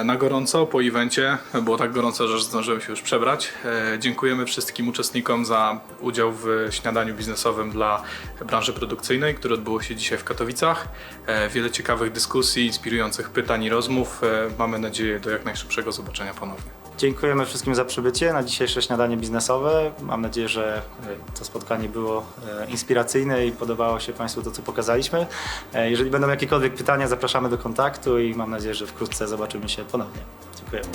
e, na gorąco po evencie. Było tak gorąco, że zdążyłem się już przebrać. E, Dziękujemy wszystkim uczestnikom za udział w śniadaniu biznesowym dla branży produkcyjnej, które odbyło się dzisiaj w Katowicach. E, Wiele ciekawych dyskusji, inspirujących pytań i rozmów. Mamy nadzieję do jak najszybszego zobaczenia ponownie. Dziękujemy wszystkim za przybycie na dzisiejsze śniadanie biznesowe. Mam nadzieję, że e, to spotkanie było e, inspiracyjne i podobało się Państwu to, co pokazaliśmy. E, Jeżeli będą jakiekolwiek pytania, zapraszamy do kontaktu i mam nadzieję, że wkrótce zobaczymy się ponownie. Dziękujemy.